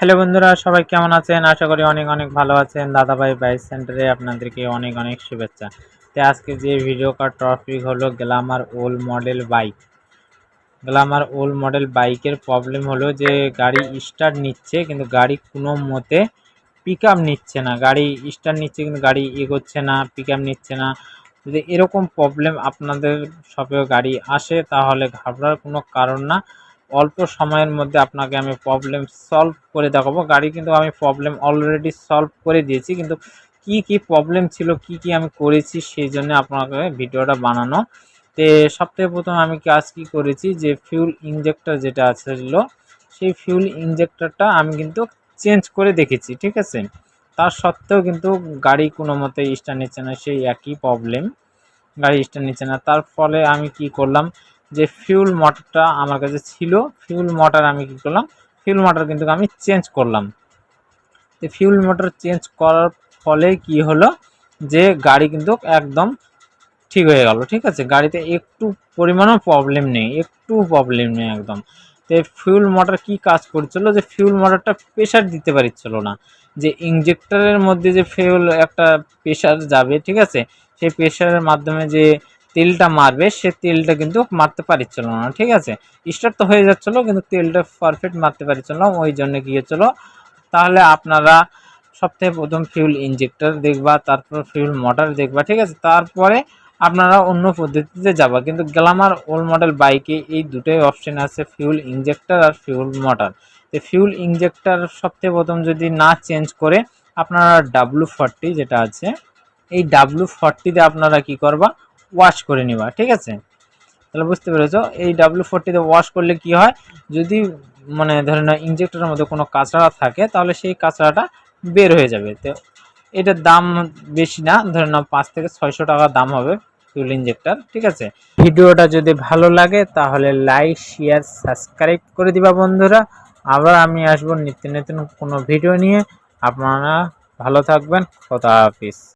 Hello বন্ধুরা, সবাই কেমন আছেন? আশা করি অনেক অনেক ভালো আছেন। দাদাভাই বাইক সেন্টারে আপনাদেরকে অনেক অনেক শুভেচ্ছা। তো আজকে যে ভিডিও কার টপিক হলো Glamour old model bike Glamour old model বাইকের প্রবলেম হলো যে গাড়ি স্টার্ট নিচ্ছে, কিন্তু গাড়ি কোনো মতে পিক নিচ্ছে না। গাড়ি স্টার্ট নিচ্ছে, কিন্তু গাড়ি এগোচ্ছে না পিক নিচ্ছে না। যদি এরকম প্রবলেম আপনাদের শপেও গাড়ি আসে, তাহলে ঘাবড়ার কোনো কারণ না। অল্প সময়ের মধ্যে আপনাকে আমি প্রবলেম সলভ করে দেখাবো। গাড়ি কিন্তু আমি প্রবলেম অলরেডি সলভ করে দিয়েছি, কিন্তু কি কি প্রবলেম ছিল, কি কি আমি করেছি সেই জন্য আপনাকে ভিডিওটা বানানো। তো সবথেকে প্রথম আমি কাজ কি করেছি, যে ফিউল ইঞ্জেক্টর যেটা ছিল সেই ফিউল ইঞ্জেক্টরটা আমি কিন্তু চেঞ্জ করে দেখেছি, ঠিক আছে? তার সত্ত্বেও কিন্তু গাড়ি কোনো মতে স্টার নিচ্ছে না, সেই একই প্রবলেম গাড়ি স্টার নিচ্ছে না। তার ফলে আমি কি করলাম যে ফিউল মোটরটা আমার কাছে ছিল ফিউল মোটর আমি কী করলাম ফিউল মোটর কিন্তু আমি চেঞ্জ করলাম। তো ফিউল মোটর চেঞ্জ করার ফলে কি হলো যে গাড়ি কিন্তু একদম ঠিক হয়ে গেল, ঠিক আছে? গাড়িতে একটু পরিমাণও প্রবলেম নেই, একটু প্রবলেম নেই একদম। তো ফিউল মোটর কি কাজ করছিল যে ফিউল মোটরটা প্রেশার দিতে পারছিল না। যে ইঞ্জেক্টরের মধ্যে যে ফিউল একটা প্রেশার যাবে, ঠিক আছে? সেই প্রেশারের মাধ্যমে যে তেলটা মারবে, সে তেলটা কিন্তু মারতে পারছিল না, ঠিক আছে? স্টার্ট তো হয়ে যাচ্ছিল, কিন্তু তেলটা পারফেক্ট মারতে পারছিল না ওই জন্য গিয়েছিল তাহলে আপনারা সবথেকে প্রথম ফিউল ইঞ্জেক্টর দেখবা, তারপর ফিউল মোটর দেখবা, ঠিক আছে? তারপরে আপনারা অন্য পদ্ধতিতে যাবা, কিন্তু গ্লামার ওল্ড মডেল বাইকে এই দুটোই অপশন আছে ফিউল ইঞ্জেক্টর আর ফিউল মোটর তো ফিউল ইঞ্জেক্টর সবথেকে প্রথম যদি না চেঞ্জ করে, আপনারা ডাব্লু ফর্টি যেটা আছে, এই ডাব্লু ফর্টিতে আপনারা কি করবা ওয়াশ করে নিবা, ঠিক আছে? তাহলে বুঝতে পেরেছ, এই ডাব্লু ফোরটিতে ওয়াশ করলে কি হয়? যদি মানে ধরে নাও ইঞ্জেক্টরের মধ্যে কোনো কাঁচড়া থাকে, তাহলে সেই কাঁচড়াটা বের হয়ে যাবে। তো এটার দাম বেশি না, ধরে নাও পাঁচ থেকে ছয়শো টাকা দাম হবে ফিউল ইঞ্জেক্টর ঠিক আছে? ভিডিওটা যদি ভালো লাগে, তাহলে লাইক শেয়ার সাবস্ক্রাইব করে দিবা বন্ধুরা। আবার আমি আসব নিত্য নতুন কোনো ভিডিও নিয়ে। আপনারা ভালো থাকবেন কথা হাফিজ।